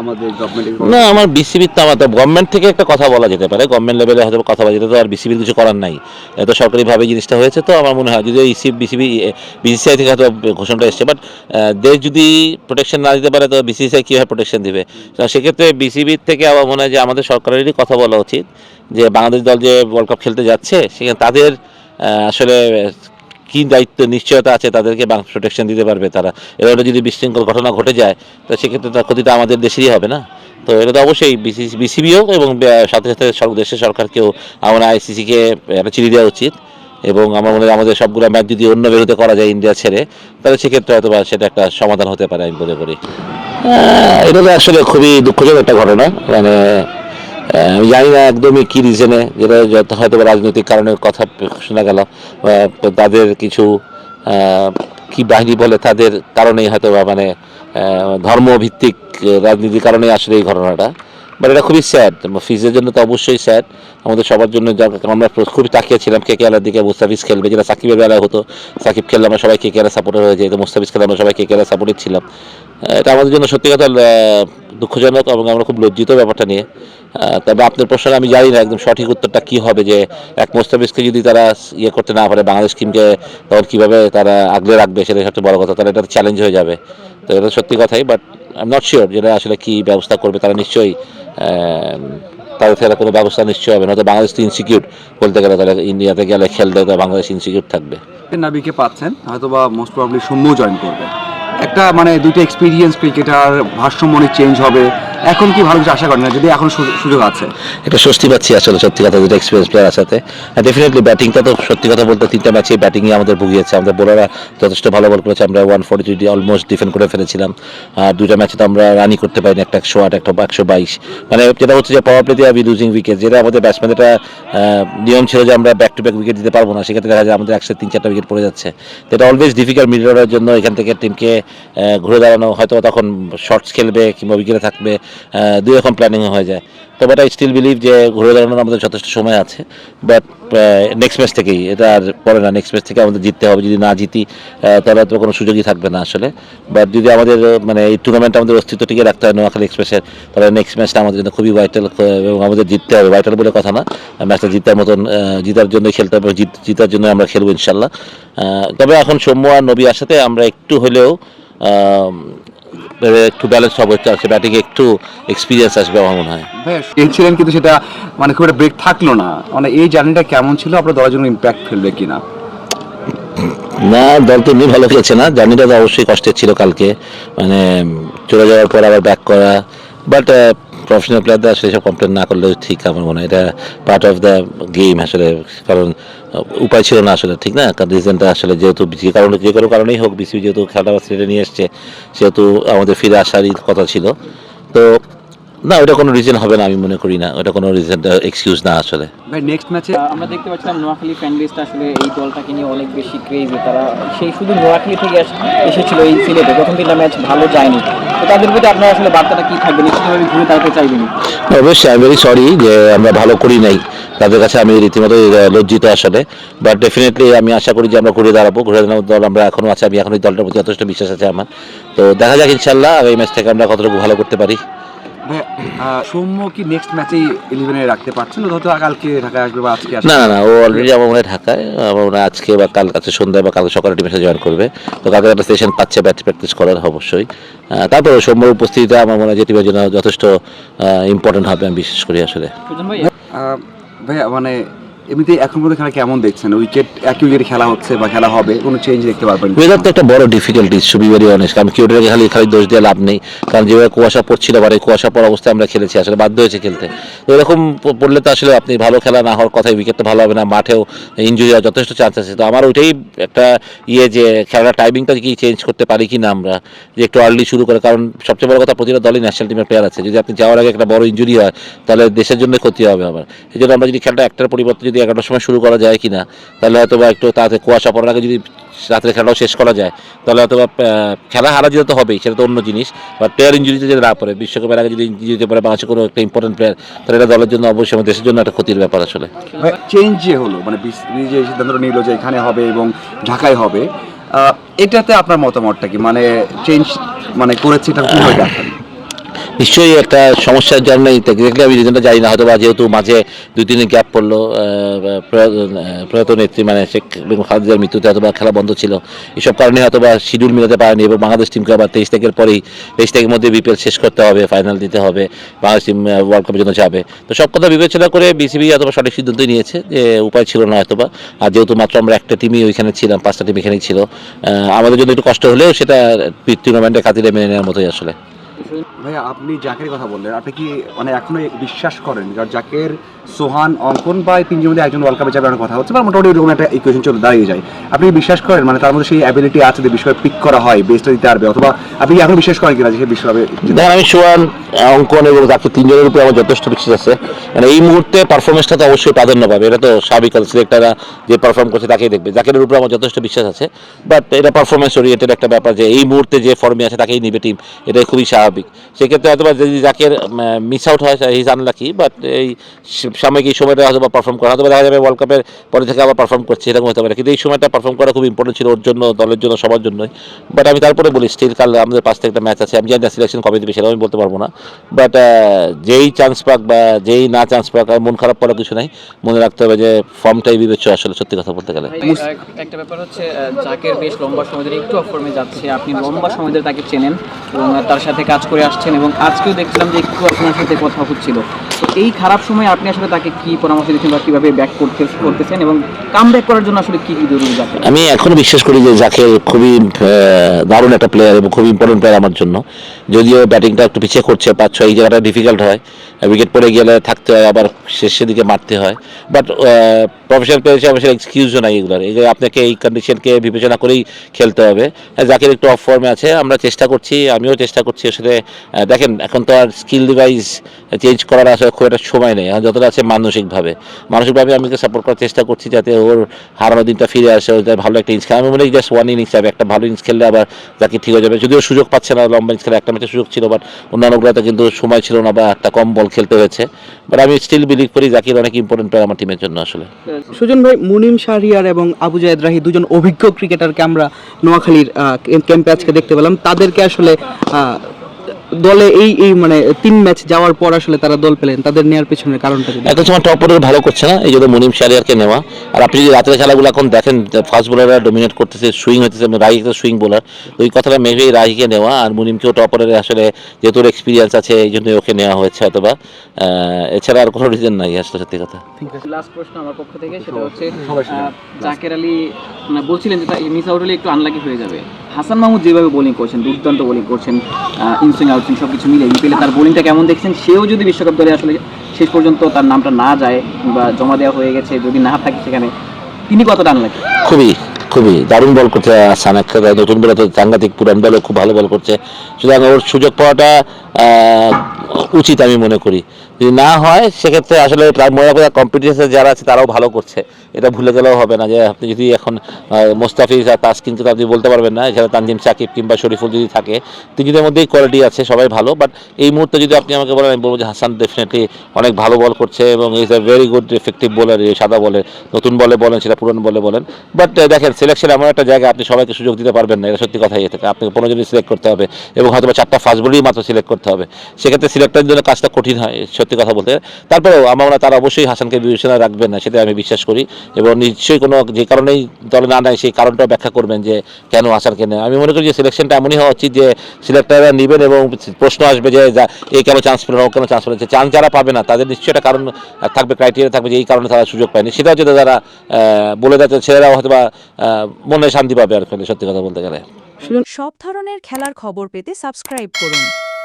আমাদের না, আমার বিসিবির তো আমার গভর্নমেন্ট থেকে একটা কথা বলা যেতে পারে। গভর্নমেন্ট লেভেলে হয়তো কথা বলা যেতে তো আর বিসিবির কিছু করার নাই। এত সরকারিভাবে জিনিসটা হয়েছে তো আমার মনে হয়, যদি ইসি বিসিবি বিসিসিআই থেকে হয়তো ঘোষণাটা এসছে। বাট দেশ যদি প্রোটেকশন না দিতে পারে, তো বিসিসিআই কীভাবে প্রোটেকশন দিবে? সেক্ষেত্রে বিসিবির থেকে আমার মনে হয় যে আমাদের সরকারেরই কথা বলা উচিত যে, বাংলাদেশ দল যে ওয়ার্ল্ড কাপ খেলতে যাচ্ছে, সেখানে তাদের আসলে কি দায়িত্ব নিশ্চয়তা আছে তাদেরকে প্রোটেকশন দিতে পারবে তারা? এরকম যদি বিশৃঙ্খল ঘটনা ঘটে যায়, তো সেক্ষেত্রে তার ক্ষতিটা আমাদের দেশেরই হবে না? তো এটা তো অবশ্যই বিসিবি হোক এবং সাথে সাথে দেশের সরকারকেও আমরা আইসিসিকে একটা চিঠি দেওয়া উচিত এবং আমার মনে হয় আমাদের সবগুলো ম্যাচ যদি অন্য বেরোতে করা যায় ইন্ডিয়া ছেড়ে, তাহলে সেক্ষেত্রে হয়তো বা সেটা একটা সমাধান হতে পারে আমি মনে করি। এটা তো আসলে খুবই দুঃখজনক একটা ঘটনা। মানে আমি জানি না একদমই কি রিজনে যেটা হয়তো রাজনৈতিক কারণে কথা শোনা গেল তাদের কিছু কি বাহিনী বলে তাদের কারণেই হয়তো মানে ধর্মভিত্তিক রাজনীতির কারণেই আসলে এই ঘটনাটা। বাট এটা খুবই স্যাড ফিজের জন্য তো অবশ্যই স্যাড আমাদের সবার জন্য আমরা খুবই তাকিয়েছিলাম কে কেয়ালার দিকে মুস্তাফিজ খেলবে। যেটা সাকিবের বেলায় হতো সাকিব খেললে আমরা সবাই কে কেয়ালা সাপোর্টার হয়ে যেত মুস্তাফিজ খেলে আমরা সবাই কে কেয়ালা সাপোর্টেড ছিলাম। আহ, এটা আমাদের জন্য সত্যি কথা দুঃখজনক এবং আমরা খুব লজ্জিত ব্যাপারটা নিয়ে। তবে আপনার প্রশ্নে আমি জানি না একদম সঠিক উত্তরটা কি হবে যে এক মোস্তাফিজকে যদি তারা ইয়ে করতে না পারে, বাংলাদেশ টিমকে তখন কীভাবে তারা আগলে রাখবে সেটা সবচেয়ে বড় কথা, তাহলে এটা চ্যালেঞ্জ হয়ে যাবে। তো এটা সত্যি কথাই but I am not sure যেটা আসলে কি ব্যবস্থা করবে, তারা নিশ্চয়ই তাদের থেকে কোনো ব্যবস্থা নিশ্চয়ই হবে, নয়তো বাংলাদেশ তো ইনসিকিউর বলতে গেলে, তাহলে ইন্ডিয়াতে গেলে খেলতে তো বাংলাদেশ ইনসিকিউর থাকবে। নাবিকে পাচ্ছেন হয়তো বা মোস্ট প্রবলি সৌম্য জয়েন করবে। একটা মানে দুটো এক্সপিরিয়েন্স ক্রিকেটার ভারসাম্য অনেক চেঞ্জ হবে। এখন কি ভালো কিছু আশা করেন না? যদি এখন সুযোগ- আছে। এটা স্বস্তি পাচ্ছি আসলে, সত্যি কথা যেটা এক্সপিরিয়েন্স প্লেয়ার সাথে। ডেফিনেটলি ব্যাটিংটা তো সত্যি কথা বলতে তিনটা ম্যাচে ব্যাটিংয়ে আমাদের ভুগিয়েছে। আমাদের বোলাররা যথেষ্ট ভালো বল করেছে। আমরা one forty three almost defend করে ফেলেছিলাম। আর দুইটা ম্যাচে তো আমরা রানই করতে পারিনি। একটা একশো আট, একটা একশো বাইশ। মানে যেটা হচ্ছে যে পাওয়ার প্লেতে আমি লুজিং উইকেট যেটা আমাদের ব্যাটসম্যান এটা নিয়ম ছিল যে আমরা ব্যাক টু ব্যাক উইকেট দিতে পারব না। সেক্ষেত্রে দেখা যায় আমাদের একশো তিন, চারটা উইকেট পড়ে যাচ্ছে। তো এটা অলওয়েজ ডিফিকাল্ট মিড অর্ডারের জন্য এখান থেকে টিমকে ঘুরে দাঁড়ানো। হয়তো তখন শর্টস খেলবে কিংবা উইকেটে থাকবে। দুই রকম প্ল্যানিং হয়ে যায়। তবে এটা স্টিল বিলিভ যে ঘুরে দাঁড়ানোর আমাদের যথেষ্ট সময় আছে। বাট নেক্সট ম্যাচ থেকেই, এটা আর পরে না নেক্সট ম্যাচ থেকে আমাদের জিততে হবে। যদি না জিতি তাহলে তো কোনো সুযোগই থাকবে না আসলে। বাট যদি আমাদের মানে এই টুর্নামেন্ট আমাদের অস্তিত্ব টিকে রাখতে হয় নোয়াখালী এক্সপ্রেসের তাহলে নেক্সট ম্যাচটা আমাদের জন্য খুবই ভাইটাল এবং আমাদের জিততে হবে। ভাইটাল বলে কথা না। ম্যাচটা জিতার মতন জিতার জন্য খেলতে হবে, জিত, জিতার জন্য আমরা খেলব ইনশাল্লাহ। তবে এখন সৌম্য আর নবী আসাতে আমরা একটু হলেও একটু ব্যালেন্স ব্যাটিং একটু এক্সপিরিয়েন্স আসবে আমার মনে হয়। ছিলেন কিন্তু সেটা মানে খুব একটা ব্রেক থাকল না। মানে এই জার্নিটা কেমন ছিল? আপনার দলের জন্য ইম্প্যাক্ট ফেলবে কিনা? না দল তো এমনি ভালো খেলেছে না। জার্নিটা তো অবশ্যই কষ্টের ছিল কালকে। মানে চলে যাওয়ার পর আবার ব্যাক করা। বাট প্রফেশনাল প্লেয়ারদের আসলে এসব কমপ্লেন না করলেও ঠিক আমার মনে হয়। এটা পার্ট অফ দ্য গেম আসলে, কারণ উপায় ছিল না আসলে, ঠিক না? কারণ রিজনটা আসলে যেহেতু যে কারণে, যে কোনো কারণেই হোক বিসিবি যেহেতু খেলাটা সিলেটে নিয়ে এসছে, সেহেতু আমাদের ফিরে আসারই কথা ছিল। তো, না ওটা কোনো রিজন হবে না, আমি মনে করি না। ওটা কোনো রিজন এক্সকিউজ না আসলে। ভাই নেক্সট ম্যাচে আমরা দেখতে পাচ্ছিলাম নোয়াখালী ফ্যান বেসটা আসলে এই দলটাকে নিয়ে অনেক বেশি ক্রেজি তারা সেই শুধু নোয়াখালী থেকে এসেছিল এই সিলেটে প্রথম তিনটা ম্যাচ ভালো যায়নি। তাদের প্রতি আপনার আসলে বার্তাটা কি থাকবে? নিশ্চিতভাবে ঘুরে দাঁড়াতে চাইবেন। অবশ্যই আমি ভেরি সরি যে আমরা ভালো করি নাই। তাদের কাছে আমি রীতিমতো লজ্জিত আসলে। বাট ডেফিনেটলি আমি আশা করি যে আমরা ঘুরে দাঁড়াবো। ঘুরে দাঁড়ানোর দল আমরা এখনও আছে। আমি এখন এই দলটার প্রতি যথেষ্ট বিশ্বাস আছে আমার। তো দেখা যাক ইনশাল্লাহ এই ম্যাচ থেকে আমরা কতটুকু ভালো করতে পারি। সৌম্য কি নেক্সট ম্যাচেই ইলেভেনে রাখতে পারছেন হয়তো কালকে ঢাকায় আসবে বা আজকে না না না ও অলরেডি আমার মনে হয় ঢাকায় আমার মনে আজকে বা কাল কাছে সন্ধ্যায় বা কালকে সকালে টিমের সাথে জয়েন করবে। তো কালকে একটা সেশন পাচ্ছে ব্যাট প্র্যাকটিস করার অবশ্যই। তারপরে সৌম্যর উপস্থিতিটা আমার মনে হয় যে টিমের জন্য যথেষ্ট ইম্পর্টেন্ট হবে আমি বিশেষ করি আসলে। ভাই ভাইয়া মানে এমনিতে এখন পর্যন্ত খেলা কেমন দেখছেন? উইকেট একই উইকেটে খেলা হচ্ছে বা খেলা হবে, কোনো চেঞ্জ দেখতে পারবেন? ওয়েদার তো একটা বড় difficulty to be very honest কারণ কিউটাকে খালি খালি দোষ দিয়ে লাভ নেই। কারণ যেভাবে কুয়াশা পড়ছিল বারে কুয়াশা পড়া অবস্থায় আমরা খেলেছি, আসলে বাধ্য হয়েছে খেলতে। তো এরকম পড়লে তো আসলে আপনি ভালো খেলা না হওয়ার কথাই উইকেটটা ভালো হবে না, মাঠেও ইঞ্জুরি হওয়ার যথেষ্ট চান্স আছে। তো আমার ওইটাই একটা ইয়ে যে খেলার টাইমিংটা কি চেঞ্জ করতে পারি কি না আমরা, যে একটু আর্লি শুরু করে, কারণ সবচেয়ে বড় কথা প্রতিটা দলই ন্যাশনাল টিমের প্লেয়ার আছে। যদি আপনি যাওয়ার আগে একটা বড় ইঞ্জুরি হয়, তাহলে দেশের জন্য ক্ষতি হবে আবার। এই জন্য আমরা যদি খেলাটা একটার পরিবর্তে যদি এগারোটার সময় শুরু করা যায় কিনা তাহলে হয়তো বা একটু তাড়াতাড়ি কুয়াশা পড়ার আগে যদি রাত্রে খেলাও শেষ করা যায় তাহলে হয়তো বা, খেলা হারা যেতে তো হবেই সেটা তো অন্য জিনিস বা প্লেয়ার ইঞ্জুরিতে যদি না পড়ে বিশ্বকাপের আগে যদি ইঞ্জুরি হতে পারে বাংলাদেশের কোনো একটা ইম্পর্টেন্ট প্লেয়ার তাহলে এটা দলের জন্য অবশ্যই আমার দেশের জন্য একটা ক্ষতির ব্যাপার আসলে। চেঞ্জ যে হলো মানে যে সিদ্ধান্ত নিল যে এখানে হবে এবং ঢাকায় হবে এটাতে আপনার মতামতটা কি? মানে চেঞ্জ মানে করেছে এটা কীভাবে দেখেন নিশ্চয়ই একটা সমস্যার জন্য এক্স্যাক্টলি আমি রিজনটা জানি না হয়তো বা যেহেতু মাঝে দুই তিন গ্যাপ পড়ল প্রয়াত নেত্রী মানে শেখ বেগম খালেদার মৃত্যুতে হয়তো বা খেলা বন্ধ ছিল। এসব কারণে হয়তো বা শিডিউল মিলাতে পারেনি এবং বাংলাদেশ টিমকে আবার তেইশ তারিখের পরেই, তেইশ তারিখের মধ্যে বিপিএল শেষ করতে হবে ফাইনাল দিতে হবে, বাংলাদেশ টিম ওয়ার্ল্ড কাপের জন্য যাবে। তো সব কথা বিবেচনা করে বিসিবি হয়তো বা সঠিক সিদ্ধান্তই নিয়েছে যে উপায় ছিল না হয়তো বা আর যেহেতু মাত্র আমরা একটা টিমই ওইখানে ছিলাম, পাঁচটা টিম এখানেই ছিল আমাদের জন্য একটু কষ্ট হলেও সেটা টুর্নামেন্টের খাতিরে মেনে নেওয়ার মতোই আসলে। ভাইয়া, আপনি জাকের কথা বললেন। আপনি কি মানে এখনও বিশ্বাস করেন? জাকের, সোহান, অঙ্কন বা এই তিনজনের মধ্যে একজন ওয়ার্ল্ড কাপে যাবে কথা হচ্ছে, বা মোটামুটি এরকম একটা ইকুয়েশন চলে দাঁড়িয়ে যায়। আপনি বিশ্বাস করেন? মানে তার মধ্যে সেই অ্যাবিলিটি আছে যে বিশ্বকাপ পিক করা হয় বেস্টটা দিতে পারবে, অথবা আপনি এখন বিশ্বাস করেন কিনা যে সে বিশ্বকাপে দেখেন, আমি সোয়ান অঙ্কন এবং তাকে তিনজনের উপরে আমার যথেষ্ট বিশ্বাস আছে। মানে এই মুহূর্তে পারফরমেন্সটা তো অবশ্যই প্রাধান্য পাবে। এটা তো স্বাভাবিক সিলেক্টাররা যে পারফর্ম করছে তাকেই দেখবে। জাকের উপরে আমার যথেষ্ট বিশ্বাস আছে বাট এটা পারফরমেন্স ওরিয়েন্টেড একটা ব্যাপার যে, এই মুহূর্তে যে ফর্মে আছে, তাকেই নিবে টিম এটাই খুবই স্বাভাবিক। সেক্ষেত্রে হয়তো বা যদি জাকের মিস আউট হয় হিজ আনলাকি বাট এই সাময়িক এই সময়টা হয়তো বা পারফর্ম করা। হয়তো দেখা যাবে ওয়ার্ল্ড কাপের পরে থেকে আবার পারফর্ম করছে, এরকম হতে পারে। কিন্তু এই সময়টা পারফর্ম করা খুব ইম্পর্টেন্ট ছিল ওর জন্য, দলের জন্য, সবার জন্যই। বাট আমি তারপরে বলি স্টিল কাল আমাদের পাঁচ থেকে একটা ম্যাচ আছে। আমি জানি না সিলেকশন কবে দিবে সেটা আমি বলতে পারব না। বাট যেই চান্স পাক বা যেই না চান্স পাক, আর মন খারাপ করার কিছু নাই। মনে রাখতে হবে যে ফর্মটাই বিবেচ্য আসলে, সত্যি কথা বলতে গেলে। একটা ব্যাপার হচ্ছে জাকের বেশ লম্বা সময় ধরে একটু অফ ফর্মে যাচ্ছে। আপনি লম্বা সময় ধরে তাকে চেনেন এবং তার সাথে কাজ করে আসছেন এবং আজকেও দেখছিলাম যে একটু আপনার সাথে কথা হচ্ছিল। তো এই খারাপ সময় আপনি আসলে তাকে কি পরামর্শ দিচ্ছেন বা কীভাবে ব্যাক করতে করতেছেন এবং কাম ব্যাক করার জন্য আসলে কী কী জরুরি যাকে আমি এখনও বিশ্বাস করি যে যাকে খুবই দারুণ একটা প্লেয়ার এবং খুবই ইম্পর্টেন্ট প্লেয়ার আমার জন্য। যদিও ব্যাটিংটা একটু পিছিয়ে করছে পাঁচ ছয় এই জায়গাটা ডিফিকাল্ট হয়। উইকেট পড়ে গেলে থাকতে হয় আবার শেষের দিকে মারতে হয়। বাট প্রফেশনাল প্লেয়ার হিসেবে অবশ্যই এক্সকিউজও নাই এগুলোর। এগুলো আপনাকে এই কন্ডিশনকে বিবেচনা করেই খেলতে হবে। হ্যাঁ, জাকের একটু অফ ফর্মে আছে আমরা চেষ্টা করছি আমিও চেষ্টা করছি আসলে আহ, দেখেন এখন তো আর স্কিল ডিভাইস চেঞ্জ করার আসলে খুব একটা সময় নেই। যতটা আছে মানসিকভাবে। মানসিকভাবে আমি সাপোর্ট করার চেষ্টা করছি যাতে ওর হারানো দিনটা ফিরে আসে ওর ভালো একটা ইনিংস খেলে। আমি মনে হয় জাস্ট ওয়ান ইনিংস যাবে একটা ভালো ইনিংস খেললে আবার যাকে ঠিক হয়ে যাবে। যদিও সুযোগ পাচ্ছে না লম্বা ইনিংস খেলে একটা ম্যাচে সুযোগ ছিল বাট অন্যান্যগুলোতে কিন্তু সময় ছিল না বা একটা কম বল খেলতে হয়েছে। বাট আমি স্টিল বিলিভ করি জাকির অনেক ইম্পর্টেন্ট প্লেয়ার আমার টিমের জন্য আসলে। সুজন ভাই, মুনিম শাহরিয়ার এবং আবু জায়দ রাহি দুজন অভিজ্ঞ ক্রিকেটারকে আমরা নোয়াখালীর ক্যাম্পে আজকে দেখতে পেলাম। তাদেরকে আসলে দলে এই এই মানে তিন ম্যাচ যাওয়ার পর আসলে তারা দল পেলেন তাদের নেওয়ার পেছনের কারণটা যদি এখন সময় টপ অর্ডার ভালো করছে না? এই জন্য মনিম শারিয়ারকে নেওয়া। আর আপনি যদি রাতের খেলাগুলো এখন দেখেন ফাস্ট বোলাররা ডোমিনেট করতেছে সুইং হতেছে রাহি একটা সুইং বোলার ওই কথাটা মেবি রাহিকে নেওয়া আর মুনিমকেও টপ অর্ডারে আসলে যেহেতু এক্সপিরিয়েন্স আছে এই জন্য ওকে নেওয়া হয়েছে অথবা এছাড়া আর কোনো রিজন নাই আসলে সত্যি কথা। লাস্ট প্রশ্ন আমার পক্ষ থেকে সেটা হচ্ছে জাকের আলী মানে বলছিলেন যে মিস আউট হলে একটু আনলাকি হয়ে যাবে। হাসান মাহমুদ যেভাবে বোলিং করছেন, দুর্দান্ত বোলিং করছেন ইনসুইং আউটসুইং সব কিছু মিলে বিপিএলে তার বোলিংটা কেমন দেখছেন? সেও যদি বিশ্বকাপ দলে আসলে শেষ পর্যন্ত তার নামটা না যায় বা জমা দেওয়া হয়ে গেছে, যদি না থাকে সেখানে, তিনি কত টান লাগে খুবই খুবই দারুণ বল করছে আসান একটা নতুন বলে তো সাংঘাতিক পুরান বলে খুব ভালো বল করছে। সুতরাং ওর সুযোগ পাওয়াটা উচিত আমি মনে করি। যদি না হয়, সেক্ষেত্রে আসলে মনে করি কম্পিটিশনে যারা আছে, তারাও ভালো করছে। এটা ভুলে গেলেও হবে না যে আপনি যদি এখন মোস্তাফিজ আর তাসকিনকে তো আপনি বলতে পারবেন না। এছাড়া তানজিম সাকিব কিংবা শরীফুল যদি থাকে, তিনজনের মধ্যেই কোয়ালিটি আছে, সবাই ভালো। বাট এই মুহূর্তে যদি আপনি আমাকে বলেন, আমি বলব যে হাসান ডেফিনেটলি অনেক ভালো বল করছে এবং is a very good effective bowler সাদা বলে নতুন বলে বলেন, সেটা পুরনো বলে বলেন। বাট দেখেন সিলেকশন এমন একটা জায়গা, আপনি সবাইকে সুযোগ দিতে পারবেন না। এটা সত্যি কথাই থেকে আপনাকে পনেরো জনই সিলেক্ট করতে হবে এবং হয়তো চারটা ফাস্ট বলেই মাত্র সিলেক্ট করতে হবে। সেক্ষেত্রে সিলেক্টের জন্য কাজটা কঠিন হয়, সত্যি কথা বলতে। তারপরেও আমার হয় তারা অবশ্যই হাসানকে বিবেচনা রাখবেন না সেটা আমি বিশ্বাস করি। এবং নিশ্চয়ই কোনো যে কারণেই দলে না নেয়, সেই কারণটাও ব্যাখ্যা করবেন যে কেন হাসানকে নেয়। আমি মনে করি যে সিলেকশনটা এমনই হওয়া উচিত যে সিলেক্টাররা নেবেন এবং প্রশ্ন আসবে যে এই কেন চান্স পেল ও কেন চান্স পেল চান্স যারা পাবে না, তাদের নিশ্চয়ই একটা কারণ থাকবে ক্রাইটেরিয়া থাকবে যে এই কারণে তারা সুযোগ পায়নি। সেটাও যদি তারা বলে যাচ্ছে ছেলেরাও হয়তো বা মনে শান্তি পাবে আর সত্যি কথা বলতে গেলে। সব ধরনের খেলার খবর পেতে সাবস্ক্রাইব করুন।